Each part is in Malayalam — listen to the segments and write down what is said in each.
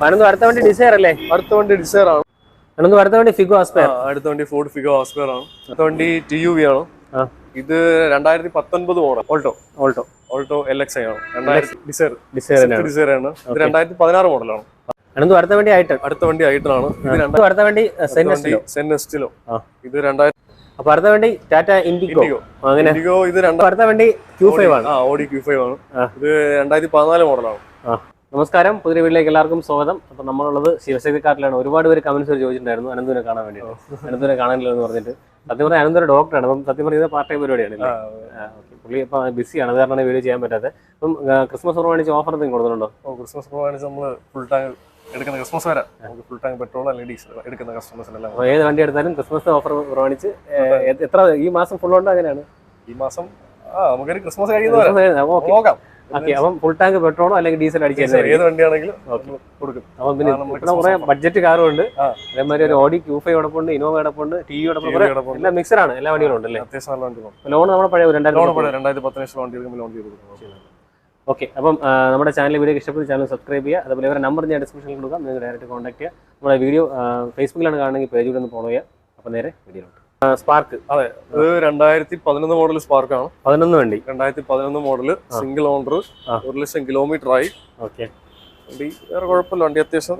പതിനൊന്ന് അടുത്ത വണ്ടി ഡിസൈർ അല്ലേ? അടുത്ത വണ്ടി ഡിസൈർ ആണ്. പതിനൊന്ന് അടുത്ത വണ്ടി ഫിഗോ ആസ്പയർ അടുത്ത വണ്ടി ഫോർഡ് ഫിഗോ ആസ്പയർ ആണ്. അടുത്ത വണ്ടി ടി യു വി ആണ്. ഇത് രണ്ടായിരത്തി പത്തൊൻപത് model. Alto Alto Alto L X I ആണ്. ഡിസൈർ ആണ്. ഇത് രണ്ടായിരത്തി പതിനാറ് മോഡലാണ്. അടുത്ത വണ്ടി ആയിട്ട് അടുത്ത വണ്ടി ഐട്ടനാണ് ഇത് രണ്ടായിരത്തി അടുത്ത വണ്ടി സെൻ വണ്ടി സെൻ എസ്റ്റിലോ ആ. ഇത് രണ്ടായിരത്തി അപ്പൊ അടുത്ത വണ്ടി ടാറ്റ ഇൻഡിഗോ അങ്ങനെ. ഇൻഡിഗോ ഇത് അടുത്ത വണ്ടി ക്യൂ ഫൈവ് ആണ്. ഓഡി ക്യൂ ഫൈവ് ആണ്. ഇത് രണ്ടായിരത്തി പതിനാല് മോഡലാണ് നമസ്കാരം. പുതിയ വീട്ടിലേക്ക് എല്ലാവർക്കും സ്വാഗതം. അപ്പൊ നമ്മളുള്ളത് ശിവശക്തി കാട്ടിലാണ് ഒരുപാട് പേര് കമന്റ്സ് ചോദിച്ചിട്ടുണ്ടായിരുന്നു അനന്തുവിനെ കാണാൻ വേണ്ടിയിട്ട്. അനന്തുവിനെ കാണാനില്ല എന്ന് പറഞ്ഞിട്ട്. സത്യം പറഞ്ഞാൽ അനന്തൊരു ഡോക്ടറാണ് അപ്പം സത്യം പറഞ്ഞത് പാർട്ട് ടൈം പരിപാടിയാണ്. പുള്ളി ഇപ്പൊ ബിസിയാണ് അത് കാരണം വീഡിയോ ചെയ്യാൻ പറ്റാത്തത്. അപ്പം ക്രിസ്മസ് പ്രമാണിച്ച് ഓഫർ എന്തെങ്കിലും കൊടുക്കുന്നുണ്ടോ ഓ ക്രിസ്മസ് പ്രമാണിച്ച് നമ്മൾ ഫുൾ ടാങ്ക് എടുക്കുന്ന ക്രിസ്മസ് വരെ. നമുക്ക് ഫുൾ ടാങ്ക് പെട്രോൾ അല്ലെങ്കിൽ ഡീസൽ എടുക്കുന്ന കസ്റ്റമേഴ്സിനെല്ലാം ഏത് വണ്ടി എടുത്താലും ക്രിസ്മസ് ഓഫർ പ്രമാണിച്ച് എത്ര ഈ മാസം ഫുൾ ഉണ്ട് അങ്ങനെയാണ്? ഈ മാസം ആ നമുക്കൊരു ക്രിസ്മസ് കഴിയുന്നത് നോക്കാം. ഓക്കെ അപ്പം ഫുൾ ടാങ്ക് പെട്രോളോ അല്ലെങ്കിൽ ഡീസൽ അടിച്ചു ഏത് വണ്ടിയാണെങ്കിലും കൊടുക്കും. അപ്പം പിന്നെ ആ, ഇവിടെ കുറെ ബഡ്ജറ്റ് കാറും ഉണ്ട്. അതേമാതിരി ഒരു ഓഡി ക്യൂ ഫൈവ് കിടപ്പുണ്ട് ഇനോവ ഉണ്ട് ടി ഉണ്ട് എല്ലാം ആണ് എല്ലാ വണ്ടികളും അത്യാവശ്യം നല്ല ലോൺ നമ്മുടെ പഴയ ലോൺ രണ്ടായിരത്തി വണ്ടി ചെയ്ത് കൊടുക്കും. ഓക്കെ അപ്പം നമ്മുടെ ചാനൽ വീഡിയോ ഇഷ്ടപ്പെട്ട ചാനൽ സബ്സ്ക്രൈബ് ചെയ്യുക. അതുപോലെ ഇവരുടെ നമ്പർ ഞാൻ ഡിസ്ക്രിപ്ഷനിൽ കൊടുക്കാം. നിങ്ങൾ ഡയറക്റ്റ് കോൺടാക്ട് ചെയ്യുക നമ്മുടെ വീഡിയോ ഫേസ്ബുക്കിലാണ് കാണണമെങ്കിൽ പേജിൽ ഒന്ന് ഫോളോ ചെയ്യുക. അപ്പം നേരെ വീഡിയോയിലോട്ട് സ്പാർക്ക് അതെ ഇത് രണ്ടായിരത്തി പതിനൊന്ന് മോഡൽ സ്പാർക്ക് ആണ്. പതിനൊന്ന് വണ്ടി. രണ്ടായിരത്തി പതിനൊന്ന് മോഡൽ സിംഗിൾ ഓണർ. ഒരു ലക്ഷം കിലോമീറ്റർ ആയി. ഓക്കെ. വണ്ടി വേറെ കുഴപ്പമില്ല വണ്ടി അത്യാവശ്യം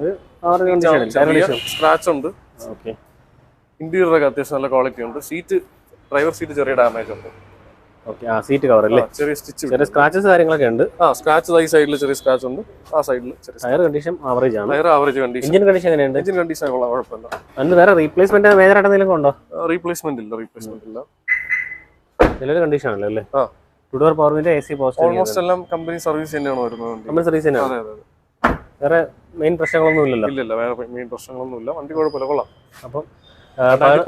സ്ക്രാച്ച് ഉണ്ട്. ഇന്റീരിയറൊക്കെ അത്യാവശ്യം നല്ല ക്വാളിറ്റി ഉണ്ട്. സീറ്റ് ഡ്രൈവർ സീറ്റ് ചെറിയ ഡാമേജ് ഉണ്ട്. ഓക്കെ ആ സീറ്റ് കവർ അല്ലേ? ചെറിയ സ്റ്റിച്ച് ചെറിയ സ്ക്രാച്ചസ് കാര്യങ്ങളൊക്കെ ഉണ്ട്. ആ സ്ക്രാച്ച് ഈ സൈഡിൽ ചെറിയ സ്ക്രാച്ച് ഉണ്ട്. ആ സൈഡിൽ ചെറിയ ടയർ കണ്ടീഷൻ ആവറേജ് ആണ്. Tyre average condition engine condition എങ്ങനെയുണ്ട്? എഞ്ചിൻ കണ്ടീഷൻ കൊള്ളാം കുഴപ്പമില്ല. അതിന് വേറെ റീപ്ലേസ്മെന്റ് മേജർ ആയിട്ട് എന്തെങ്കിലും ഉണ്ടോ? റീപ്ലേസ്മെന്റ് ഇല്ല റീപ്ലേസ്മെന്റ് ഇല്ല. നിലവിലെ കണ്ടീഷൻ ആണല്ലോ അല്ലേ? ആ. ടു ഡോർ പവറിന്റെ എ സി പോസ്റ്റ് ഓൾമോസ്റ്റ് എല്ലാം കമ്പനി സർവീസ് തന്നെയാണ് വരുന്നത് കമ്പനി സർവീസ് തന്നെയാണ്? അതെ അതെ വേറെ മെയിൻ പ്രശ്നങ്ങളൊന്നും ഇല്ലല്ലോ? ഇല്ല ഇല്ല വേറെ മെയിൻ പ്രശ്നങ്ങളൊന്നും വണ്ടി കുഴപ്പമില്ല കൊള്ളാം. അപ്പം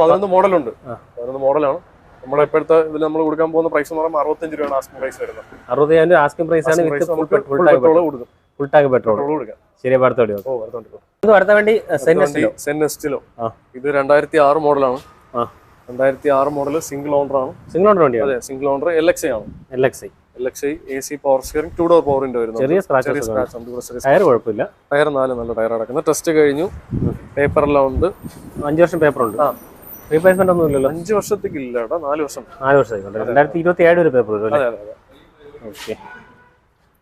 പതിനൊന്ന് മോഡലുണ്ട് പതിനൊന്ന് മോഡലാണ് നമ്മുടെ ഇപ്പോഴത്തെ ഇതിൽ നമ്മൾ കൊടുക്കാൻ പോകുന്ന പ്രൈസ് എന്ന് പറയുമ്പോൾ അറുപത്തഞ്ച് രൂപയാണ് ആസ്കിംഗ് പ്രൈസ് വരുന്നത്. അറുപതിനായിരം രൂപ ആസ്കിംഗ് പ്രൈസ് ആണ് വിത്ത് ഫുൾ പെട്രോൾ കൊടുക്കും. ഫുൾ ടാങ്ക് പെട്രോൾ കൊടുക്കാം. ശരി അടുത്ത വണ്ടി ഓ വരുന്നുണ്ട് ഇത് അടുത്ത വണ്ടി സെന്നസ്റ്റോ സെൻ എസ്റ്റിലോ ആ. ഇത് രണ്ടായിരത്തി ആറ് മോഡലാണ് രണ്ടായിരത്തി ആറ് മോഡൽ സിംഗിൾ ഓണർ ആണ്. സിംഗിൾ ഓണർ വണ്ടിയാണ് അതെ single owner L X I ആണ്. L X I L X I A C power steering two door പവറിന്റെ വരുന്നത് ചെറിയ സ്ക്രാച്ച് ചെറിയ ടയർ കുഴപ്പമില്ല. ടയർ നാല് നല്ല ടയർ അടക്കുന്നത് ടെസ്റ്റ് കഴിഞ്ഞു. പേപ്പറെല്ലാം ഉണ്ട്. അഞ്ച് വർഷം പേപ്പർ ഉണ്ട്. ആ. റീപ്ലേസ്മെന്റ് ഒന്നും ഇല്ലല്ലോ. അഞ്ച് വർഷത്തേക്ക് ഇല്ല നാല് വർഷം. നാല് വർഷത്തേക്ക് രണ്ടായിരത്തി ഇരുപത്തി ഏഴ് ഒരു പേപ്പർ വരും ഓക്കെ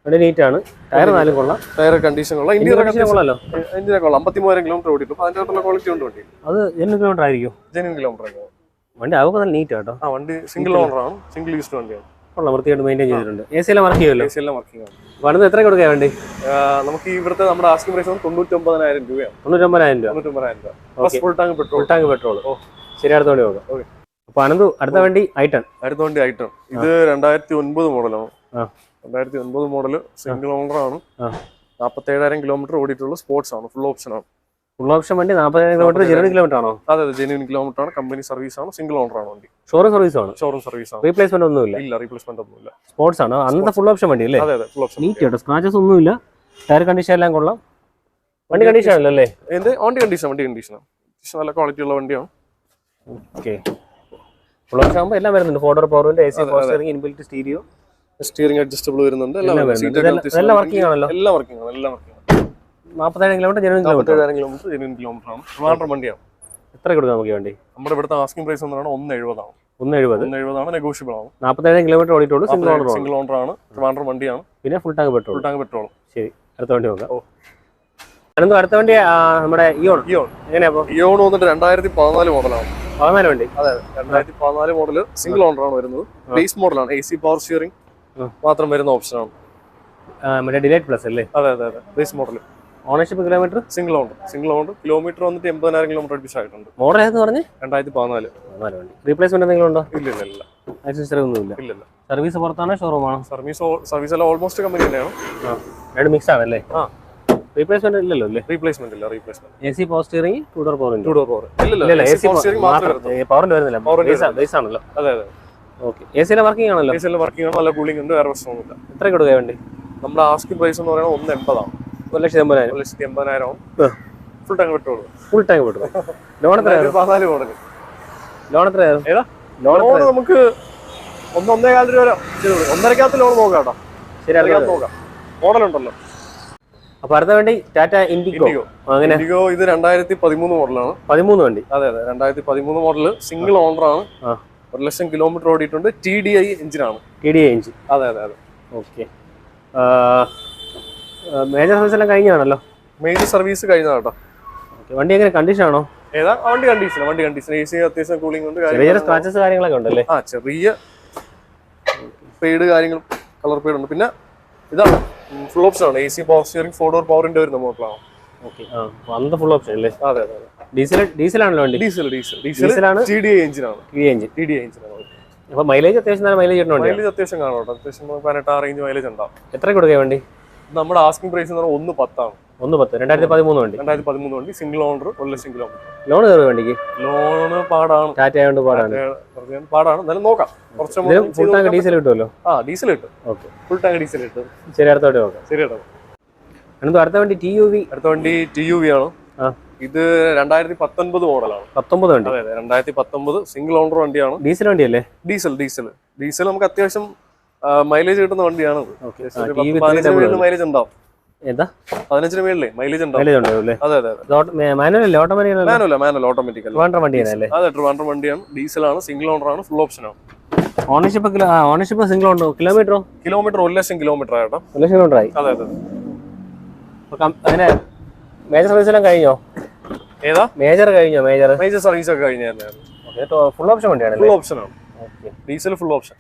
വളരെ നീറ്റ് ആണ്. ടയർ നാലും കൊള്ളാം. ടയർ കണ്ടീഷൻ കൊള്ളാം. കണ്ടീഷൻ കൊള്ളാലോ? ഇന്ത്യനെ കൊള്ളാം. അമ്പത്തി മൂവായിരം കിലോമീറ്റർ ഓടിയിട്ടും അതിന്റെ അടുത്തുള്ള ക്വാളിറ്റി ഉണ്ട് വണ്ടി. അത് എണ്ണ കിലോമീറ്റർ ആയിരിക്കും. ജെന്യൂൻ കിലോമീറ്റർ ആയിരിക്കും. വണ്ടി അവക്ക് നല്ല നീറ്റ് കേട്ടോ. ആ വണ്ടി സിംഗിൾ ഓണർ ആണ്. സിംഗിൾ യൂസ്ഡ് വണ്ടിയാണ്. കൊള്ളാം വൃത്തിയായിട്ട് മെയിന്റെയിൻ ചെയ്തിട്ടുണ്ട്. എ സി എല്ലാം വർക്ക് ചെയ്യുമല്ലോ? എ സി എല്ലാം വർക്കിംഗ് ആണ് പണിത് എത്ര കൊടുക്കാൻ വേണ്ടി? നമുക്ക് ഇവിടുത്തെ നമ്മുടെ ആസ്കിംഗ് പ്രൈസ് തൊണ്ണൂറ്റി ഒമ്പതിനായിരം രൂപയാണ്. തൊണ്ണൂറ്റൊമ്പതിനായിരം രൂപ. തൊണ്ണൂറ്റി ഒമ്പതിനായിരം രൂപ full tank petrol tank petrol ഓ. ശരി അടുത്ത വണ്ടി നോക്കാം. ഓക്കെ അപ്പൊ അനന്തു അടുത്ത വണ്ടി ഐട്ടൺ അടുത്ത വണ്ടി ഐട്ടൺ ഇത് രണ്ടായിരത്തി ഒൻപത് മോഡലാണ് രണ്ടായിരത്തി ഒൻപത് മോഡൽ സിംഗിൾ ഓണർ ആണ്. നാപ്പത്തേഴായിരം കിലോമീറ്റർ ഓടിയിട്ടുള്ള സ്പോർട്സ് ആണ് ഫുൾ ഓപ്ഷൻ ആണ്. ഫുൾ ഓപ്ഷൻ വണ്ടി നാൽപ്പതിനായിരം കിലോമീറ്റർ ജെനുവിൻ കിലോമീറ്റർ ആണോ? അതെ അതെ ജെനുവിൻ കിലോമീറ്റർ ആണ്. കമ്പനി സർവീസ് ആണ് സിംഗിൾ ഓണർ ആണ് വണ്ടി. ഷോറൂം സർവീസ് ആണ്. ഷോറൂം സർവീസ് ആണ്. റീപ്ലേസ്മെന്റ് ഒന്നുമില്ല. ഇല്ല റീപ്ലേസ്മെന്റ് ഒന്നുമില്ല. സ്പോർട്സ് ആണ്. അന്നത്തെ ഫുൾ ഓപ്ഷൻ വണ്ടി അല്ലേ അതെ അതെ ഫുൾ ഓപ്ഷൻ നീറ്റ് കേട്ടോ. സ്ക്രാച്ചസ് ഒന്നുമില്ല. ടയർ കണ്ടീഷൻ എല്ലാം കൊള്ളാം. വണ്ടി കണ്ടീഷൻ ആണല്ലോ അല്ലേ? എന്ത്? വണ്ടി കണ്ടീഷൻ വണ്ടി കണ്ടീഷൻ നല്ല ക്വാളിറ്റി ഉള്ള വണ്ടിയാണ്. ഓക്കെ ഓപ്ഷൻ ആകുമ്പോൾ എല്ലാം വരുന്നുണ്ട്. ഫോർഡർ പവറിന്റെ A C power steering inbuilt stereo steering adjustable വരുന്നുണ്ട്. എല്ലാം എല്ലാം വരുന്നുണ്ട്. ഇതെല്ലാം working ആണല്ലോ? എല്ലാം വർക്കിംഗ് ആണ്. എല്ലാം വർക്കിംഗ് ആണ്. നാൽപ്പത്തേഴ് കിലോമീറ്റർ ജനുവൻ കിലോമീറ്റർ നാൽപ്പത്തേഴായിരം കിലോമീറ്റർ ജെന്യൂൻ കിലോമീറ്റർ ആണ്. ട്രിവാൻഡ്രം വണ്ടിയാണ്. എത്ര കൊടുക്കാം നമുക്ക് വണ്ടി? നമ്മുടെ ഇവിടുത്തെ ആസ്കിംഗ് പ്രൈസ് എന്ന് പറയുന്നത് ഒന്ന് എഴുപതാണ് ഒന്ന് എഴുപത് ഒന്ന് എഴുപതാണ് നെഗോഷ്യബിൾ ആണ്. നാൽപ്പത്തേഴ് കിലോമീറ്റർ ഓടിയിട്ടുള്ളൂ സിംഗിൾ ഓണർ സിംഗിൾ ഓണർ ആണ്. ട്രിവാൻഡ്രം വണ്ടിയാണ്. പിന്നെ full tank petrol full tank petrol ശരി. അടുത്ത വണ്ടി നോക്കാം. ഓ. അടുത്ത വണ്ടി നമ്മുടെ ഇയോൺ ഇയോൺ എങ്ങനെയാ ഇയോൺ വന്നിട്ട് രണ്ടായിരത്തി പതിനാല് മോഡലാണ് പതിനാല് വണ്ടി അതെ. രണ്ടായിരത്തി പതിനാല് മോഡൽ സിംഗിൾ ഓണർ ആണ് വരുന്നത്. ബേസ് മോഡലാണ് എ സി പവർ സ്റ്റിയറിംഗ് മാത്രം വരുന്ന ഓപ്ഷനാണ് മറ്റേ ഡിലൈറ്റ് പ്ലസ് അല്ലേ? അതെ അതെ അതെ. Base model ownership kilometre single owner single owner kilometre വന്നിട്ട് എൺപതിനായിരം കിലോമീറ്റർ അടുപ്പിച്ചായിട്ടുണ്ട്. മോഡൽ ഏതെന്ന് പറഞ്ഞ്? രണ്ടായിരത്തി പതിനാല്. പതിനാല് വണ്ടി റീപ്ലേസ്മെന്റ് എന്തെങ്കിലും ഉണ്ടോ ഇല്ല ഇല്ല ഇല്ല. ആക്സസറി ഒന്നുമില്ല. ഇല്ല ഇല്ല. സർവീസ് പുറത്താണോ ഷോറൂമാണോ സർവീസ് സർവീസ് എല്ലാം ഓൾമോസ്റ്റ് കമ്പനി തന്നെയാണ്. രണ്ട് മിക്സ് ആണല്ലേ? ആ. റീപ്ലേസ്മെന്റ് ഇല്ലല്ലോ അല്ലേ? റീപ്ലേസ്മെന്റ് ഇല്ല replacement A C power steering two door power two door power ഇല്ല എ സി പവർ സ്റ്റിയറിംഗ് മാത്രമേ പവറിന്റെ വരുന്നില്ല. ബേസ് ആണല്ലോ. അതെ അതെ. ഓക്കെ എ സിയിലെ വർക്കിംഗ് ആണല്ലോ. എ സിയിലെ വർക്കിംഗ് ആണ് നല്ല കൂളിംഗ് ഉണ്ട് വേറെ പ്രശ്നമൊന്നുമില്ല എത്ര കൊടുക്കുക വേണ്ടി? നമ്മുടെ ആസ്കിംഗ് പ്രൈസ് എന്ന് പറയുന്നത് ഒന്ന് എൺപതാണ്. ഒരു ലക്ഷത്തി എൺപതിനായിരം ഒരു ലക്ഷത്തി എൺപതിനായിരം full tank petrol full tank പെട്ടു ലോൺ എത്ര പതിനാല് മോഡൽ ലോൺ എത്രയായിരുന്നു ഏതാ? ലോൺ നമുക്ക് ഒന്ന് ഒന്നേകാൽ രൂപ. ഒന്നരക്കകത്ത് ലോൺ നോക്കാം കേട്ടോ. ശരി നോക്കാം മോഡൽ ഉണ്ടല്ലോ അപ്പൊ അടുത്ത വണ്ടി ടാറ്റ ഇൻഡിഗോ. അങ്ങനെ. ഇൻഡിഗോ ഇത് രണ്ടായിരത്തി പതിമൂന്ന് മോഡലാണ്. പതിമൂന്ന് വണ്ടി. അതെ അതെ രണ്ടായിരത്തി പതിമൂന്ന് മോഡൽ സിംഗിൾ ഓണർ ആണ്. ഒരു ലക്ഷം കിലോമീറ്റർ ഓടിയിട്ടുണ്ട്. ടി ഡി ഐ എഞ്ചിനാണ് ടി ഡി ഐ എഞ്ചിൻ അതെ അതെ അതെ. ഓക്കെ. മേജർ സർവീസ് എല്ലാം കഴിഞ്ഞാണല്ലോ മേജർ സർവീസ് കഴിഞ്ഞതാട്ടോ. കേട്ടോ വണ്ടി എങ്ങനെ കണ്ടീഷൻ ആണോ? ഏതാ? വണ്ടി കണ്ടീഷൻ വണ്ടി കണ്ടീഷൻ എ സി അത്യാവശ്യം കൂളിംഗ് ഉണ്ട് ചെറിയ സ്ക്രാച്ചസ് കാര്യങ്ങളൊക്കെ ഉണ്ടല്ലേ? ആ ചെറിയ പെയ്ഡ് കാര്യങ്ങളും കളർ പെയ്ഡ് ഉണ്ട്. പിന്നെ ഇതാണ്. ഫുൾ ഓപ്ഷൻ ആണ്. A C power steering four door പവറിന്റെ വരുന്ന മോഡലാണ് ഓക്കെ. ആ ഫുൾ ഓപ്ഷൻ അല്ലേ? അതെ അതെ ഡീസൽ വണ്ടി? ഡീസൽ ഡീസൽ ഡീസലാണ് ടി ഡി ഐ എഞ്ചിനാണ് T D engine T D എഞ്ചിനാണ് അപ്പൊ മൈലേജ് അത്യാവശ്യം നല്ല മൈലേജ് മൈലേജ് അത്യാവശ്യം കാണും അത്യാവശ്യം പതിനെട്ട് ആ റേഞ്ച് മൈലേജ് ഉണ്ടാവും. എത്ര കൊടുക്കുക വണ്ടി? നമ്മുടെ ആസ്കിംഗ് പ്രൈസ് എന്ന് പറഞ്ഞാൽ ഒന്ന് പത്താണ്. ഒന്ന് പത്ത് രണ്ടായിരത്തി പതിമൂന്ന് വണ്ടി. രണ്ടായിരത്തി പതിമൂന്ന് വണ്ടി സിംഗിൾ ഓണർ ഒരു ലക്ഷം കിലോമീറ്റർ ലോൺ കയറി വണ്ടിക്ക്? ലോണ് പാടാണ്. ടാറ്റ ആയതുകൊണ്ട് പാടാണ്. പാടാണ്. എന്നാലും നോക്കാം. കുറച്ച് ഫുൾ ടാങ്ക് ഡീസൽ കിട്ടുമല്ലോ? ആ ഡീസൽ കിട്ടും. ഓക്കെ ഫുൾ ടാങ്ക് ഡീസൽ കിട്ടും. ശരി അടുത്തോട്ട് നോക്കാം. ശരി കേട്ടോ. അടുത്ത വണ്ടി ടി യു വി അടുത്ത വണ്ടി ടി യു വി ആണ്. ആ. ഇത് രണ്ടായിരത്തി പത്തൊൻപത് മോഡലാണ്. പത്തൊമ്പത് വണ്ടി. അതെ രണ്ടായിരത്തി പത്തൊമ്പത് സിംഗിൾ ഓണർ വണ്ടിയാണ്. ഡീസൽ വണ്ടിയല്ലേ? ഡീസൽ ഡീസൽ ഡീസൽ നമുക്ക് അത്യാവശ്യം മൈലേജ് കിട്ടുന്ന വണ്ടിയാണ് മൈലേജ് ഉണ്ടാവും. എന്താ? പതിനഞ്ചിന് മേളിലേ മൈലേജ് അതെ manual automatic manual manual Trivandrum വണ്ടിയാണ് അല്ലേ? അതെ ട്രിവാൻഡ്രം വണ്ടിയാണ്. ഡീസലാണ് സിംഗിൾ ഓണർ ആണ് ഫുൾ ഓപ്ഷൻ ആണ്. ഓണർഷിപ്പ് സിംഗിൾ ഉണ്ടോ കിലോമീറ്ററോ കിലോമീറ്റർ ഒരു ലക്ഷം കിലോമീറ്റർ ആയിട്ടോ ഒരു ലക്ഷം കിലോമീറ്റർ ആയി. അതെ അതെ അങ്ങനെ മേജർ സർവീസ് എല്ലാം കഴിഞ്ഞോ? ഏതാ? മേജർ കഴിഞ്ഞോ മേജർ മേജർ സർവീസ് ഒക്കെ കഴിഞ്ഞായിരുന്നു ഫുൾ ഓപ്ഷൻ ഫുൾ ഓപ്ഷൻ ആണ്. Okay diesel full option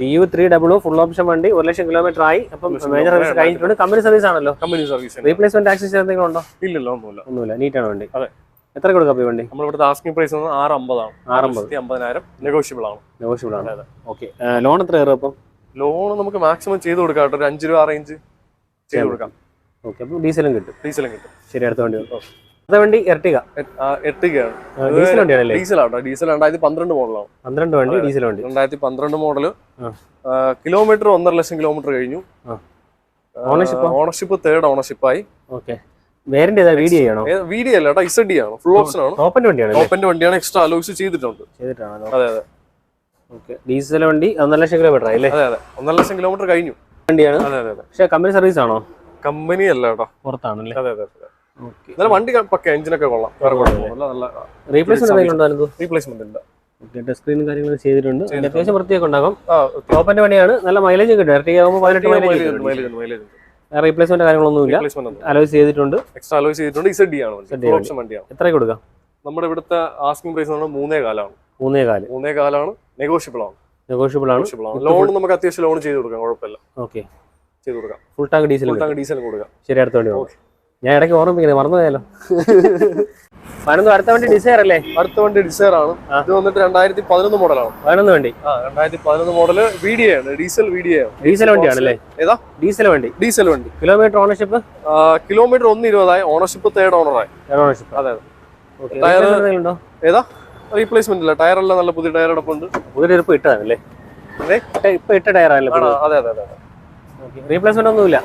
T U three double full option വണ്ടി ഒരു ലക്ഷം കിലോമീറ്റർ ആയി. അപ്പം മേജർ സർവീസ് കഴിഞ്ഞിട്ടുണ്ട്. കമ്പനി സർവീസ് ആണല്ലോ. കമ്പനി സർവീസ് റീപ്ലേസ്മെന്റ് ആക്സസ് എന്തെങ്കിലും ഉണ്ടോ? ഇല്ലല്ലോ ഒന്നുമില്ല. ഒന്നുമില്ല. നീറ്റാണ് വണ്ടി. അതെ. എത്ര കൊടുക്കാം ഈ വണ്ടി? നമ്മളിവിടുത്തെ ആസ്കിംഗ് പ്രൈസ് ആറ് അമ്പതാണ് ആറ് അമ്പതിനായിരം. നെഗോഷ്യബിൾ ആണ്. നെഗോഷ്യബിൾ ആണ്. ഓക്കെ ലോൺ എത്ര കയറും അപ്പം? ലോൺ നമുക്ക് മാക്സിമം ചെയ്ത് കൊടുക്കാം കേട്ടോ. ഒരു അഞ്ച് രൂപ റേഞ്ച് ചെയ്ത് കൊടുക്കാം. ഓക്കെ അപ്പം ഡീസലും കിട്ടും. ഡീസലും കിട്ടും. ശരി അടുത്ത വണ്ടി. അടുത്ത വണ്ടി എർട്ടിക ആ, ഡീസൽ വണ്ടിയാണല്ലേ? ആട്ടോ ഡീസൽ രണ്ടായിരത്തി പന്ത്രണ്ട് മോഡലാണ്. പന്ത്രണ്ട് വണ്ടി ഡീസൽ വണ്ടി. രണ്ടായിരത്തി പന്ത്രണ്ട് മോഡൽ. കിലോമീറ്റർ ഒന്നര ലക്ഷം കിലോമീറ്റർ കഴിഞ്ഞു. ഓണർഷിപ്പ്? ഓണർഷിപ്പ് തേർഡ് ഓണർഷിപ്പായി. ഓക്കെ. ഏതാ വീഡിയോ ചെയ്യണോ വി ഡി അല്ല കേട്ടോ ഇസഡ് ആണ്. ഫുൾ ഓപ്ഷൻ ആണ്. ടോപ്പിന്റെ വണ്ടിയാണ് ഓപ്പന്റെ വണ്ടിയാണ് എക്സ്ട്രാ അലോയ്സ് ചെയ്തിട്ടുണ്ട്. ചെയ്തിട്ടാണ്? അതെ അതെ. ഡീസൽ വണ്ടി ഒന്നര ലക്ഷം കിലോമീറ്റർ ആയില്ലേ അതെ അതെ. ഒന്നര ലക്ഷം കിലോമീറ്റർ കഴിഞ്ഞു. വണ്ടിയാണ്. അതെ അതെ പക്ഷേ കമ്പനി സർവീസ് ആണോ? കമ്പനി അല്ല കേട്ടോ. പുറത്താണല്ലേ? അതെ അതെ. എന്നാലും വണ്ടി പക്ക എഞ്ചിനൊക്കെ കൊള്ളാം. വേറെ കുഴപ്പമൊന്നുമില്ല നല്ല റീപ്ലേസ്മെന്റ് ഉണ്ടോ റീപ്ലേസ്മെന്റ് ടച്ച് സ്ക്രീനും കാര്യങ്ങളും ചെയ്തിട്ടുണ്ട്. അതിന്റെ അത്യാവശ്യം വൃത്തിയൊക്കെ ഉണ്ടാകും. ടോപ്പിന്റെ വണ്ടിയാണ് നല്ല മൈലേജ് കിട്ടും ഇരട്ടി ആകുമ്പോൾ പതിനെട്ട് മൈലേജ് റീപ്ലേസ്മെന്റ് അലോയ്സ് ചെയ്തിട്ടുണ്ട്. എക്സ്ട്രാ അലോയ്സ് ചെയ്തിട്ടുണ്ട്. ഇസഡ് ആണ് ZD ഫുൾ ഓപ്ഷൻ വണ്ടിയാണ്. എത്ര കൊടുക്കാം? നമ്മുടെ ഇവിടുത്തെ ആസ്കിംഗ് പ്രൈസ് എന്ന് പറഞ്ഞാൽ മൂന്നേ കാലാണ്. മൂന്നേ കാൽ. മൂന്നേ കാലാണ്. നെഗോഷ്യബിൾ ആണ്. നെഗോഷ്യബിൾ ആണ്. ലോൺ നമുക്ക് അത്യാവശ്യം ലോൺ ചെയ്ത് കൊടുക്കാം. കുഴപ്പമില്ല. ഓക്കെ ചെയ്ത് കൊടുക്കാം. Full tank diesel full tank diesel കൊടുക്കാം. ശരി അടുത്ത വണ്ടി ഞാൻ ഇടയ്ക്ക് ഓർമ്മിപ്പിക്കുന്നത് മറന്നുപോയാലോ? പതിനൊന്ന് അടുത്ത വണ്ടി ഡിസൈർ അല്ലേ? അടുത്ത വണ്ടി ഡിസൈർ ആണ്. ഇത് വന്നിട്ട് രണ്ടായിരത്തി പതിനൊന്ന് മോഡലാണ്. പതിനൊന്ന് വണ്ടി. ആ രണ്ടായിരത്തി പതിനൊന്ന് മോഡൽ വി ഡി ആണ് ഡീസൽ വി ഡി ആണ്. ഡീസൽ വണ്ടിയാണ് അല്ലേ? ഏതാ? ഡീസൽ വണ്ടി. ഡീസൽ വണ്ടി. Kilometre ownership? കിലോമീറ്റർ ഒന്ന് ഇരുപതായി ഓണർഷിപ്പ് തേർഡ് ഓണറായി ഓണർഷിപ്പ്. അതെ ടയർ ഏതാ? റീപ്ലേസ്മെന്റ് ഇല്ല. ടയർ എല്ലാം നല്ല പുതിയ ടയർ അടപ്പുണ്ട് പുതിയ ഇപ്പൊ ഇട്ടതല്ലേ. ഇപ്പൊ ഇട്ട ടയർ ആണല്ലേ അതെ അതെ അതെ. റീപ്ലേസ്മെന്റ് ഒന്നുമില്ല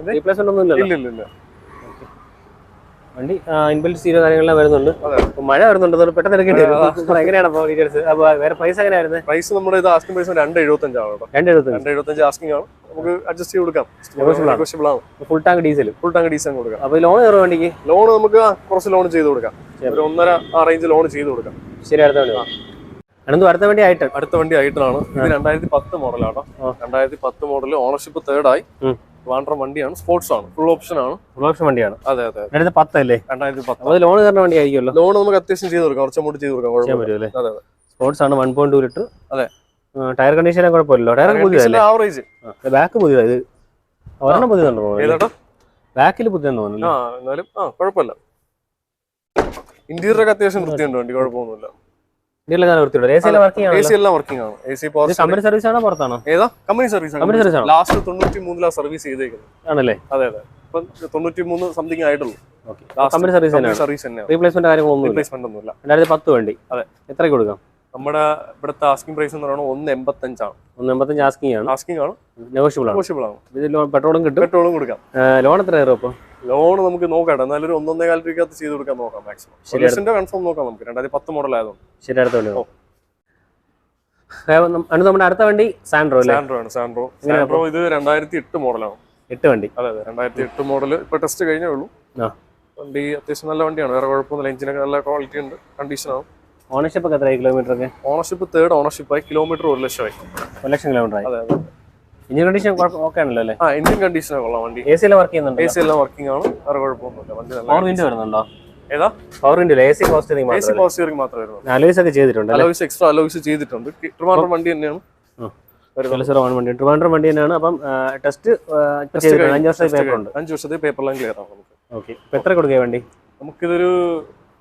ഇല്ല റീപ്ലേസ്മെന്റ് ഒന്നും ഇല്ലല്ലോ ഇല്ല ഇല്ല ഇല്ല വണ്ടി ഇൻബിൽറ്റ് സീരോ കാര്യങ്ങളെല്ലാം വരുന്നുണ്ട്. മഴ വരുന്നുണ്ട് പെട്ടെന്ന് എടുക്കേണ്ടി വരും. എങ്ങനെയാണ് അപ്പോൾ ഡീറ്റെയിൽസ് അപ്പൊ വേറെ പ്രൈസ് എങ്ങനെയായിരുന്നു? പ്രൈസ് നമ്മുടെ ഇത് ആസ്കിംഗ് പ്രൈസ് രണ്ട് എഴുപത്തഞ്ചാണ് കേട്ടോ. രണ്ട് എഴുപത്തഞ്ച്. രണ്ട് എഴുപത്തഞ്ച് ആസ്കിംഗ് ആണ്. നമുക്ക് അഡ്ജസ്റ്റ് ചെയ്ത് കൊടുക്കാം. Full tank diesel full tank diesel കൊടുക്കാം. അപ്പോൾ ലോൺ കയറും വണ്ടിക്ക്? ലോൺ നമുക്ക് കുറച്ച് ലോൺ ചെയ്ത് കൊടുക്കാം. ഒരു ഒന്നര ആ റേഞ്ച് ലോൺ ചെയ്ത് കൊടുക്കാം. ശരി അടുത്ത വണ്ടി. അനന്തു അടുത്ത വണ്ടി ആയിട്ട് അടുത്ത വണ്ടി ആയിട്ടാണ് ഇത് രണ്ടായിരത്തി പത്ത് മോഡലാണ്. രണ്ടായിരത്തി പത്ത് മോഡൽ ഓണർഷിപ്പ് തേർഡായി വാണ്ടർ വണ്ടിയാണ്. സ്പോർട്സ് ആണ്. ഫുൾ ഓപ്ഷൻ ആണ്. ഫുൾ ഓപ്ഷൻ വണ്ടിയാണ്. അതെ അതെ. അടുത്ത പത്തല്ലേ? രണ്ടായിരത്തി പത്ത്. അത് ലോൺ തരുന്ന വണ്ടി ആയിരിക്കുമല്ലോ. ലോൺ നമുക്ക് അത്യാവശ്യം ചെയ്ത് കൊടുക്കാം. കുറച്ചും ചെയ്ത് കൊടുക്കാം. കുഴപ്പമില്ല. അതെ അതെ. സ്പോർട്സ് ആണ് വൺ പോയിന്റ് ടു ലിറ്റർ അതെ. ടയർ കണ്ടീഷൻ കുഴപ്പമില്ലല്ലോ. ടയർ പുതിയതല്ലേ? ആവറേജ് ബാക്ക് പുതിയതാ ഇത്. ഒരെണ്ണം പുതിയതുണ്ടോ തോന്നുന്നു ബാക്കിൽ പുതിയതെന്ന് തോന്നുന്നു ആ എന്നാലും ആ കുഴപ്പമില്ല. ഇന്റീരിയർ ഒക്കെ അത്യാവശ്യം വൃത്തിയുണ്ട്. വണ്ടി കുഴപ്പമൊന്നുമില്ല. കമ്പനി സർവീസ് ആണോ. പുറത്താണോ? ഏതാ? കമ്പനി സർവീസ് കമ്പനി സർവീസ് ആണോ? ലാസ്റ്റ് തൊണ്ണൂറ്റി മൂന്നിലാണ് സർവീസ് ചെയ്തേക്കുന്നത്. ആണല്ലേ? അതെ അതെ. ഇപ്പം തൊണ്ണൂറ്റി മൂന്ന് സംതിങ് ആയിട്ടുള്ളൂ കമ്പനി സർവീസ് സർവീസ് റീപ്ലേസ്മെന്റ് കാര്യങ്ങളൊന്നും റീപ്ലേസ്മെന്റ് ഒന്നുമില്ല. രണ്ടായിരത്തി പത്ത് വണ്ടി. അതെ. എത്ര കൊടുക്കാം? നമ്മുടെ ഇവിടുത്തെ ആസ്കിംഗ് പ്രൈസ് എന്ന് പറയുന്നത് ഒന്ന് എൺപത്തഞ്ചാണ് ഒന്ന് എൺപത്തഞ്ച് ആസ്കിംഗ് ആണ്. ആസ്കിംഗ് ആണ്. നെഗോഷ്യബിൾ ആണ്. നെഗോഷ്യബിൾ ആണ് ഇതിൽ പെട്രോളും കിട്ടും. പെട്രോളും കൊടുക്കാം. ലോൺ എത്ര ആയിരം അപ്പോൾ ലോൺ നമുക്ക് നോക്കാം എന്നാലും ഒരു ഒന്നൊന്നേ കാല രൂപയ്ക്കകത്ത് ചെയ്ത് കൊടുക്കാൻ നോക്കാം മാക്സിമം. സൊല്യൂഷന്റെ കൺഫേം നോക്കാം നമുക്ക്. രണ്ടായിരത്തി പത്ത് മോഡൽ ആയതുകൊണ്ട്. ശരി അടുത്ത വണ്ടി അനു നമ്മുടെ അടുത്ത വണ്ടി സാൻഡ്രോ അല്ലേ? സാൻഡ്രോ ആണ് സാൻഡ്രോ സാൻഡ്രോ ഇത് രണ്ടായിരത്തി എട്ട് മോഡലാണ് എട്ട് വണ്ടി. അതെ അതെ. രണ്ടായിരത്തി എട്ട് മോഡൽ ഇപ്പൊ ടെസ്റ്റ് കഴിഞ്ഞേ ഉള്ളൂ. വണ്ടി അത്യാവശ്യം നല്ല വണ്ടിയാണ്. വേറെ കുഴപ്പമൊന്നുമില്ല. എഞ്ചിനൊക്കെ നല്ല ക്വാളിറ്റി ഉണ്ട്. കണ്ടീഷനാണ് ഓണർഷിപ്പ് ഒക്കെ എത്രയായി കിലോമീറ്റർ ഒക്കെ? ഓണർഷിപ്പ് തേർഡ് ഓണർഷിപ്പ് ആയി കിലോമീറ്റർ ഒരു ആയി ഒരു ലക്ഷം കിലോമീറ്റർ ആയി. അതെ അതെ. എഞ്ചിൻ കണ്ടീഷൻ ഓക്കെ ആണല്ലോ അല്ലേ? ആ എഞ്ചിൻ കണ്ടീഷൻ കൊള്ളാം വണ്ടി. എ സിയിലെ വർക്ക് ചെയ്യുന്നുണ്ട്? എ സി എല്ലാം വർക്കിംഗ് ആണ്. വേറെ കുഴപ്പമൊന്നുമില്ല. വണ്ടി നല്ല പവർ വിൻഡോ വരുന്നുണ്ടോ? ഏതാ? Power window A C cost A C power steering മാത്രമേ വരുന്നുള്ളൂ അലോയ്സ് ഒക്കെ ചെയ്തിട്ടുണ്ട് അലോയ്സ് എക്സ്ട്രാ അലോയ്സ് ചെയ്തിട്ടുണ്ട്. ട്രിവാൻഡ്രം വണ്ടി തന്നെയാണ്. വൺ വണ്ടി ട്രിവാൻഡ്രം വണ്ടി തന്നെയാണ്. അപ്പം ടെസ്റ്റ് ചെയ്തിട്ടുണ്ട്. അഞ്ച് വർഷത്തെ പേപ്പർ ഉണ്ട്. അഞ്ച് വർഷത്തെ പേപ്പറെല്ലാം ക്ലിയർ ആണ് നമുക്ക്. ഓക്കെ എത്ര കൊടുക്കുക വണ്ടി? നമുക്കിതൊരു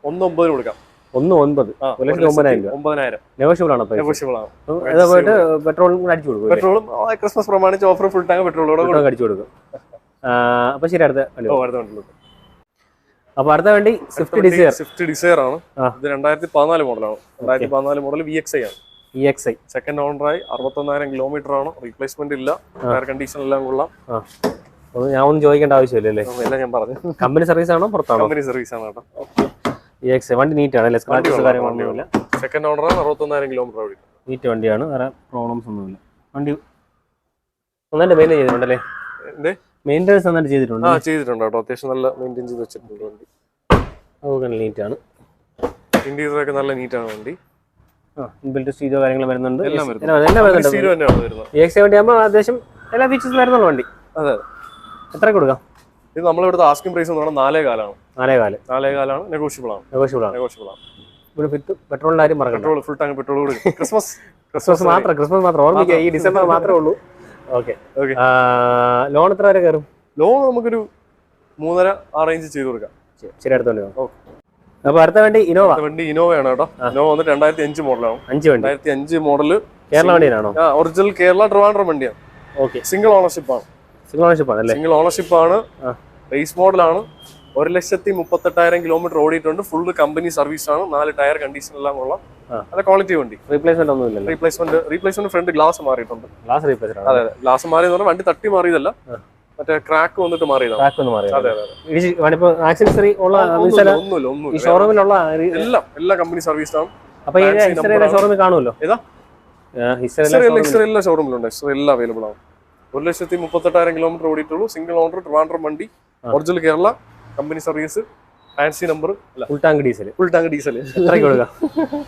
ഒന്നൊമ്പതിന് കൊടുക്കാം. ഒന്ന് ഒൻപത്. ഒരു ലക്ഷത്തി ഒമ്പതിനായിരം രൂപ. ഒമ്പതിനായിരം. നെഗോഷ്യബിൾ ആണോ നെഗോഷ്യബിൾ ആണ്. അപ്പം പോയിട്ട് പെട്രോളും കൂടെ അടിച്ചു കൊടുക്കും? പെട്രോളും ക്രിസ്മസ് പ്രമാണിച്ച് ഓഫർ ഫുൾ ടാങ്ക് പെട്രോളും കൂടെ അടിച്ചു കൊടുക്കും. അപ്പൊ ശരി അടുത്ത അടുത്ത വണ്ടിയിലോട്ട്. അപ്പൊ അടുത്ത വണ്ടി സ്വിഫ്റ്റ് ഡിസയർ സ്വിഫ്റ്റ് ഡിസയർ ആണ്. ഇത് രണ്ടായിരത്തി പതിനാല് മോഡലാണ്. രണ്ടായിരത്തി പതിനാല് മോഡൽ വി എക്സ് ഐ ആണ്. ഇ എക്സ് ഐ സെക്കൻഡ് ഓണറായി അറുപത്തൊന്നായിരം കിലോമീറ്റർ ആണ്. റീപ്ലേസ്മെന്റ് ഇല്ല. എയർ കണ്ടീഷൻ എല്ലാം കൊള്ളാം. ഞാൻ ഒന്നും ചോദിക്കേണ്ട ആവശ്യമില്ലല്ലേ? എല്ലാം ഞാൻ പറഞ്ഞു. കമ്പനി സർവീസ് ആണോ പുറത്താണോ? കമ്പനി സർവീസ് ആണ് കേട്ടോ. വണ്ടി നീറ്റ് ആണ് സ്ക്രാച്ചസ് കാര്യങ്ങളൊന്നുമില്ല സെക്കൻഡ് ഓണറാണ് അറുപത്തൊന്നായിരം കിലോമീറ്റർ ഓടി നീറ്റ് വണ്ടിയാണ്. വേറെ പ്രോബ്ലംസ് ഒന്നുമില്ല. വണ്ടി നന്നായിട്ട് മെയിൻ ചെയ്തിട്ടുണ്ടല്ലേ? മെയിന്റെനൻസ് നന്നായിട്ട് ചെയ്തിട്ടുണ്ട്? ആ ചെയ്തിട്ടുണ്ട് കേട്ടോ. അത്യാവശ്യം നല്ല മെയിന്റെയിൻ ചെയ്ത് വെച്ചിട്ടുണ്ട് വണ്ടി. അതൊക്കെ നല്ല ആണ്. ഇൻഡീസറൊക്കെ നല്ല നീറ്റാണ് വണ്ടി. ഇൻബിൽറ്റ് കാര്യങ്ങൾ വരുന്നുണ്ട്. എല്ലാം എല്ലാം വരുന്നുണ്ട്. എല്ലാം വരുന്നുണ്ട്. സ്റ്റീരിയോ തന്നെയാണ് വരുന്നത്. ഇ എക്സ് ഐ വണ്ടി ആകുമ്പോൾ അത്യാവശ്യം എല്ലാ ഫീച്ചേഴ്സും വരുന്നുള്ളൂ വണ്ടി. അതെ. എത്ര കൊടുക്കാം? ഇത് നമ്മളിവിടുത്തെ ആസ്കിംഗ് പ്രൈസ് എന്ന് പറഞ്ഞാൽ നാലേ കാലാണ് നാലേ കാൽ നാലേ കാലാണ് നെഗോഷ്യബിൾ ആണ്. നെഗോഷ്യബിൾ ആണ്. നെഗോഷ്യബിൾ ആണ്. ഇവിടെ ഫിറ്റ് പെട്രോളിന്റെ കാര്യം മറക്കണ്ട. പെട്രോൾ ഫുൾ ടാങ്ക് പെട്രോൾ കൂടി ക്രിസ്മസ് ക്രിസ്മസ് മാത്രം ക്രിസ്മസ് മാത്രം. ഓർമ്മിക്കുക ഈ ഡിസംബർ മാത്രമേ ഉള്ളൂ. ഓക്കെ ഓക്കെ ലോൺ എത്ര വരെ കയറും? ലോൺ നമുക്കൊരു മൂന്നര അറേഞ്ച് റേഞ്ച് ചെയ്ത് കൊടുക്കാം. ശരി, ശരി അടുത്ത വണ്ടി ഓക്കെ അപ്പൊ അടുത്ത വണ്ടി ഇനോവ വണ്ടി ഇനോവയാണ് കേട്ടോ. ഇനോവ വന്നിട്ട് രണ്ടായിരത്തി അഞ്ച് മോഡലാണ് അഞ്ച് വണ്ടി. രണ്ടായിരത്തി അഞ്ച് മോഡൽ കേരള വണ്ടിയിലാണോ? ഒറിജിനൽ കേരള ട്രിവാൻഡ്രം വണ്ടിയാണ്. ഓക്കെ സിംഗിൾ ഓണർഷിപ്പ് ആണ്. സിംഗിൾ ഓണർഷിപ്പ് ആണ് സിംഗിൾ ഓണർഷിപ്പ് ആണ്. റേസ് മോഡലാണ് ഒരു ലക്ഷത്തി മുപ്പത്തെട്ടായിരം കിലോമീറ്റർ ഓടിയിട്ടുണ്ട്. ഫുൾ കമ്പനി സർവീസ് ആണ്. നാല് ടയർ കണ്ടീഷൻ എല്ലാം കൊള്ളാം. നല്ല ക്വാളിറ്റി വണ്ടി. റീപ്ലേസ്മെന്റ് ഒന്നും ഇല്ല റീപ്ലേസ്മെന്റ് റീപ്ലേസ്മെന്റ് ഫ്രണ്ട് ഗ്ലാസ് മാറിയിട്ടുണ്ട്. ഗ്ലാസ് റീപ്ലേസ്ഡ് ആണ്. അതെ അതെ. ഗ്ലാസ് മാറിയെന്ന് പറഞ്ഞാൽ വണ്ടി തട്ടി മാറിയതല്ല. മറ്റേ ക്രാക്ക് വന്നിട്ട് മാറിയതാണ്. ട്രാക്ക് ഒന്ന് മാറി അതെ അതെ അതെ. വണ്ടിപ്പോ ആക്സസറി ഉള്ള ഒന്നുമില്ല, ഈ ഷോറൂമിലുള്ള എല്ലാം എല്ലാ കമ്പനി സർവീസ് ആണ്. അപ്പൊ ഷോറൂമിൽ കാണുമല്ലോ. ഏതാ? ഹിസ്റ്ററി ഷോറൂമിലുണ്ട് ഹിസ്റ്ററി എല്ലാം അവൈലബിൾ ആണ്. ഒരു ലക്ഷത്തി മുപ്പത്തെട്ടായിരം കിലോമീറ്റർ ഓടിയിട്ടുള്ളൂ. സിംഗിൾ ഓണർ ട്രിവാൻഡ്രം വണ്ടി original Kerala company service fancy number full tank diesel full tank diesel എത്രയ്ക്ക് കൊടുക്കാം?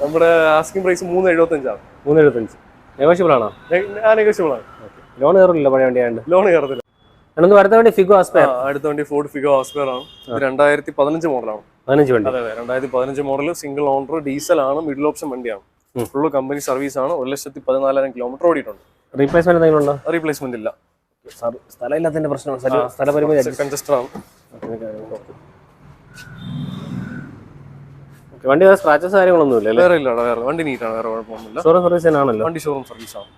നമ്മുടെ ആസ്കിംഗ് പ്രൈസ് മൂന്ന് എഴുപത്തഞ്ചാണ് മൂന്ന് എഴുപത്തഞ്ച് നെഗോഷ്യബിൾ ആണോ ആ നെഗോഷ്യബിൾ ആണ്. ലോൺ കയറില്ല പഴയ വണ്ടിയാണ്ട് ലോൺ കയറത്തില്ല. അടുത്ത വണ്ടി ഫിഗോ ആസ്പയർ അടുത്ത വണ്ടി ഫോർഡ് ഫിഗോ ആസ്പെയർ ആണ്. രണ്ടായിരത്തി പതിനഞ്ച് മോഡലാണ് പതിനഞ്ച് വണ്ടി. അതെ രണ്ടായിരത്തി പതിനഞ്ച് മോഡൽ സിംഗിൾ ഓണർ ഡീസൽ ആണ് മിഡിൽ ഓപ്ഷൻ വണ്ടിയാണ്. ഫുള്ള് കമ്പനി സർവീസ് ആണ്. ഒരു ലക്ഷത്തി പതിനാലായിരം കിലോമീറ്റർ ഓടിയിട്ടുണ്ട്. റീപ്ലേസ്മെന്റ് എന്തെങ്കിലും ഉണ്ടോ റീപ്ലേസ്മെന്റ് ഇല്ല സ്ഥലം ഇല്ലാത്തതിന്റെ പ്രശ്നമാണ്. സ്ഥല- സ്ഥലപരിമിതി കൺജസ്റ്റഡ് ആണ് വണ്ടി വേറെ സ്ക്രാച്ചസ് കാര്യങ്ങളൊന്നും ഇല്ല വേറെ ഇല്ല വേറെ വണ്ടി നീറ്റാണ് വേറെ കുഴപ്പമൊന്നുമില്ല. ഷോറൂം സർവീസ് ആണല്ലോ. വണ്ടി ഷോറൂം സർവീസ് ആണ്.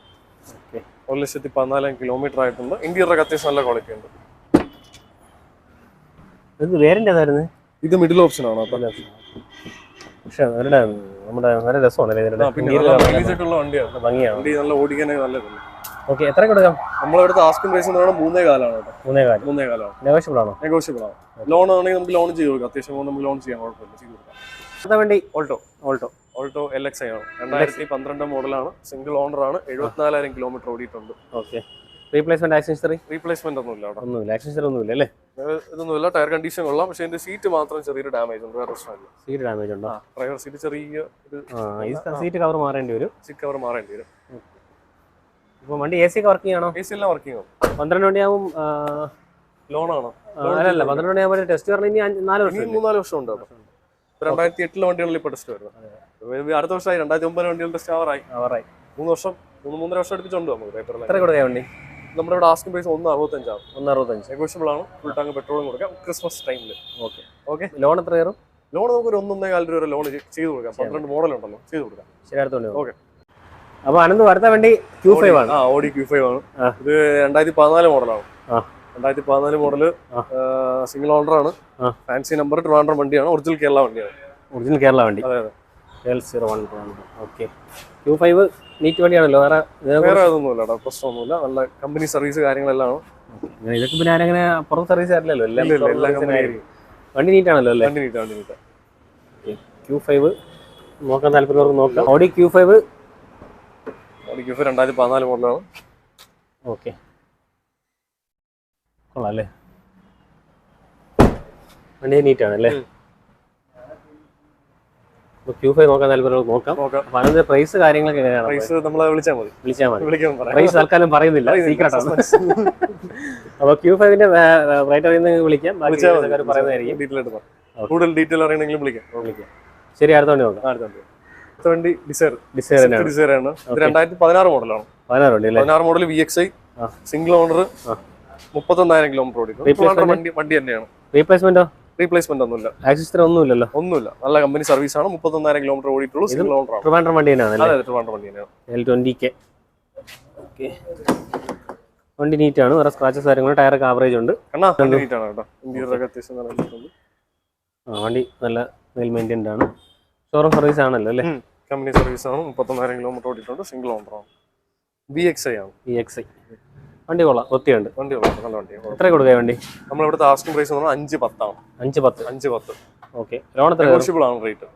Okay. ഒരു ലക്ഷത്തി പതിനാലായിരം കിലോമീറ്റർ ആയിട്ടുണ്ട്. ഇന്റീരിയർ അത്യാവശ്യം നല്ല ക്വാളിറ്റി ഉണ്ട്. ഇത് വേറെ ഏതായിരുന്നു ഇത് മിഡിൽ ഓപ്ഷൻ ആണ് പക്ഷെ അവരുടെ നമ്മുടെ നല്ല രസമാണ് നല്ല വണ്ടിയാണ് ഭംഗിയാണ്. നല്ല ഓടിക്കാനൊക്കെ നല്ലതല്ലേ ഓക്കെ എത്ര കൊടുക്കാം? നമ്മളിവിടുത്തെ ആസ്കിംഗ് പ്രൈസ് എന്ന് പറയുന്നത് മൂന്നേ കാലാണ് മൂന്നേ കാലം. മൂന്നേ കാലാണ് നെഗോഷ്യബിൾ ആണോ? നെഗോഷ്യബിൾ ആണ്. ലോൺ ആണെങ്കിൽ നമുക്ക് ലോൺ ചെയ്ത് കൊടുക്കാം. അത്യാവശ്യം നമുക്ക് ലോൺ ചെയ്യാൻ കുഴപ്പമില്ല. ചെയ്ത് കൊടുക്കാം. അടുത്ത വണ്ടി Alto Alto Alto L X I ആണ്. രണ്ടായിരത്തി പന്ത്രണ്ട് മോഡലാണ് സിംഗിൾ ഓണർ ആണ്. എഴുപത്തിനാലായിരം കിലോമീറ്റർ ഓടിയിട്ടുണ്ട്. ഓക്കെ റീപ്ലേസ്മെന്റ് ആക്സൻസറി റീപ്ലേസ്മെന്റ് ഒന്നുമില്ല അവിടെ. ഒന്നുമില്ല. ആക്സൻസറി ഒന്നുമില്ല അല്ലേ? ഇതൊന്നുമില്ല. ടയർ കണ്ടീഷൻ കൊള്ളാം. പക്ഷേ ഇതിന്റെ സീറ്റ് മാത്രം ചെറിയൊരു ഡാമേജ് ഉണ്ട്. വേറെ പ്രശ്നമില്ല. സീറ്റ് ഡാമേജ് ഉണ്ടോ? ഡ്രൈവർ സീറ്റ് ചെറിയ ഒരു സീറ്റ് കവർ മാറേണ്ടി വരും. സീറ്റ് കവർ മാറേണ്ടി വരും. ഇപ്പൊ വണ്ടി എ സി ഒക്കെ വർക്കിംഗ് ആണോ എ സി എല്ലാം വർക്കിംഗ് ആണ് പന്ത്രണ്ട് മണിയാവും ആ, അല്ലല്ല പന്ത്രണ്ട് മണിയാകുമ്പോൾ ടെസ്റ്റ് പറഞ്ഞ ഇനി നാല് വർഷം മൂന്നാൽ വർഷം ഉണ്ട് രണ്ടായിരത്തി എട്ടിലെ വണ്ടികളിൽ ഇപ്പൊ ടെസ്റ്റ് വരുന്നത്. അടുത്ത വർഷമായി രണ്ടായിരത്തി ഒമ്പത് വണ്ടികൾ ടെസ്റ്റ് ആവറായി അവറായി മൂന്ന് വർഷം മൂന്ന് മൂന്നര വർഷം അടുപ്പിച്ചുണ്ട് നമുക്ക് പേപ്പറിൽ എത്ര കൊടുക്കാൻ വണ്ടി? നമ്മുടെ ഇവിടെ ആസ്കിംഗ് പ്രൈസ് ഒന്ന് അറുപത്തഞ്ചാണ്. ഒന്ന് അറുപത്തഞ്ച്. നെഗോഷ്യബിൾ ആണ്. ഫുൾ ടാങ്ക് പെട്രോളും കൊടുക്കാം. ക്രിസ്മസ് ടൈമിൽ ഓക്കെ ഓക്കെ ലോൺ എത്ര കയറും ലോൺ നമുക്ക് ഒരു ഒന്നൊന്നേ കാലം രൂപ ലോൺ ചെയ്ത് കൊടുക്കാം. പന്ത്രണ്ട് മോഡൽ ഉണ്ടല്ലോ. ചെയ്ത് കൊടുക്കാം. ശരി ഓക്കെ. അപ്പൊ അനന്ത് അടുത്ത വേണ്ടി ക്യൂ ഫൈവ് ആണ്. ആ ഓഡി ക്യൂ ഫൈവ് ആണ്. ഇത് രണ്ടായിരത്തി പതിനാല് മോഡലാണ്. രണ്ടായിരത്തി പതിനാല് മോഡൽ സിംഗിൾ ഓണർ ആണ്. ഫാൻസി നമ്പർ ട്രിവാൻഡ്രം വണ്ടിയാണ്. ഒറിജിനൽ കേരള വണ്ടിയാണ്. ഒറിജിനൽ കേരള വണ്ടി. അതെ അതെ. L zero one okay Q five neat വണ്ടിയാണല്ലോ വേറെ വേറെ അതൊന്നുമില്ല പ്രശ്നമൊന്നുമില്ല. നല്ല കമ്പനി സർവീസ് കാര്യങ്ങളെല്ലാം ഇതൊക്കെ പിന്നെ ആരങ്ങനെ പുറം സർവീസ് ആയിരുന്നല്ലോ എല്ലാം വണ്ടി നീറ്റാണല്ലോ അല്ലേ? വണ്ടി നീറ്റ് വണ്ടി നീട്ടാ ക്യൂ ഫൈവ് നോക്കാൻ താല്പര്യമുള്ളവർക്ക് നോക്കാം. Audi Q five Audi Q five രണ്ടായിരത്തി പതിനാല് മോഡലാണ്. ഓക്കെ. കൊള്ളാം അല്ലേ? വണ്ടി നീറ്റാണ് അല്ലേ? ഉം. ക്യൂ ഫൈവ് നോക്കാൻ താല്പര്യം നോക്കാം. അപ്പൊ അതിന്റെ പ്രൈസ് കാര്യങ്ങളൊക്കെ എങ്ങനെയാണ്? പ്രൈസ് നമ്മളെ വിളിച്ചാൽ മതി. വിളിച്ചാൽ മതി. പ്രൈസ് തൽക്കാലം പറയുന്നില്ല. സീക്രട്ട് ആണ്. അപ്പൊ ക്യൂ ഫൈവിന്റെ റേറ്റ് അറിയുന്ന വിളിക്കാം. പറയുന്നതായിരിക്കും. ഡീറ്റെയിൽ ആയിട്ട് കൂടുതൽ ഡീറ്റെയിൽ അറിയണമെങ്കിലും വിളിക്കാം. വിളിക്കാം. ശരി അടുത്ത വണ്ടി നോക്കാം. അടുത്ത വണ്ടി. വണ്ടി ഡിസൈർ ഡിസൈർ ഡിസൈർ ആണ്. ഇത് രണ്ടായിരത്തി പതിനാറ് മോഡലാണ്. പതിനാറ് model V X I single owner. മുപ്പത്തൊന്നായിരം kilometre ഓടിക്കും? വണ്ടി വണ്ടി തന്നെയാണ്. റീപ്ലേസ്മെന്റോ റീപ്ലേസ്മെന്റ് ഒന്നുമില്ല. ആക്സിസ്റ്റർ ഒന്നുമില്ലല്ലോ? ഒന്നുമില്ല. നല്ല കമ്പനി സർവീസ് ആണ്. മുപ്പത്തൊന്നായിരം കിലോമീറ്റർ ഓടിയിട്ടുള്ളൂ. സിംഗിൾ ഓണർ ആണ്. ട്രിവാൻഡ്രം വണ്ടി തന്നെയാണ് അതെ ട്രിവാൻഡ്രം വണ്ടി തന്നെയാണ് എൽ ട്വന്റി കെ ഓക്കെ വണ്ടി നീറ്റാണ് വേറെ സ്ക്രാച്ചസ് കാര്യങ്ങൾ ടയറൊക്കെ ആവറേജ് ഉണ്ട്. കണ്ണാ നീറ്റ് ആണ് കേട്ടോ. ഇന്റീരിയർ ഒക്കെ അത്യാവശ്യം നല്ല. ആ, വണ്ടി നല്ല വെൽ മെയിന്റൈൻഡ് ആണ്. ഷോറൂം സർവീസ് ആണല്ലോ അല്ലേ? കമ്പനി സർവീസ് ആണ്. മുപ്പത്തൊന്നായിരം കിലോമീറ്റർ ഓടിയിട്ടുണ്ട്. സിംഗിൾ ഓണർ ആണ്. ബി എക്സ് ഐ ആണ്. ബി എക്സ് ഐ വണ്ടി കൊള്ളാം ഒത്തിയുണ്ട് വണ്ടി കൊള്ളാം, നല്ല വണ്ടി. എത്ര കൊടുക്കുക വണ്ടി? നമ്മളിവിടുത്തെ ആസ്കിംഗ് പ്രൈസ് എന്ന് പറഞ്ഞാൽ അഞ്ച് പത്താണ് അഞ്ച് പത്ത്. അഞ്ച് പത്ത്. ഓക്കെ. ലോൺ എത്ര നെഗോഷ്യബിൾ ആണ് റേറ്റ്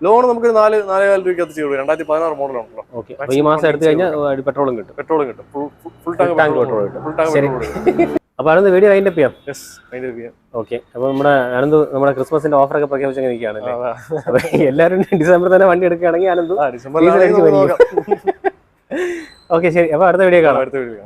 ലോൺ നമുക്ക് നാല് നാലേകാൽ രൂപയ്ക്ക് ചെയ്തു രണ്ടായിരത്തി പതിനാറ് മോഡലാണല്ലോ ഓക്കെ. ഈ മാസം എടുത്തു കഴിഞ്ഞാൽ പെട്രോളും കിട്ടും. പെട്രോളും കിട്ടും. ഫുൾ ടാങ്ക് പെട്രോൾ കിട്ടും. Full tank. പെട്രോൾ അപ്പോൾ അനന്ത് വീഡിയോ ചെയ്യാം അതിന്റെ റിവ്യൂ ഓക്കെ. അപ്പൊ നമ്മുടെ അനന്ത് നമ്മുടെ ക്രിസ്മസിന്റെ ഓഫർ ഒക്കെ പ്രഖ്യാപിച്ചു അപ്പോൾ എല്ലാവരും ഡിസംബർ തന്നെ വണ്ടി എടുക്കുകയാണെങ്കിൽ അനന്ത് ഓക്കെ ശരി. അപ്പൊ അടുത്ത വീഡിയോ കാണാം. അടുത്ത വീഡിയോ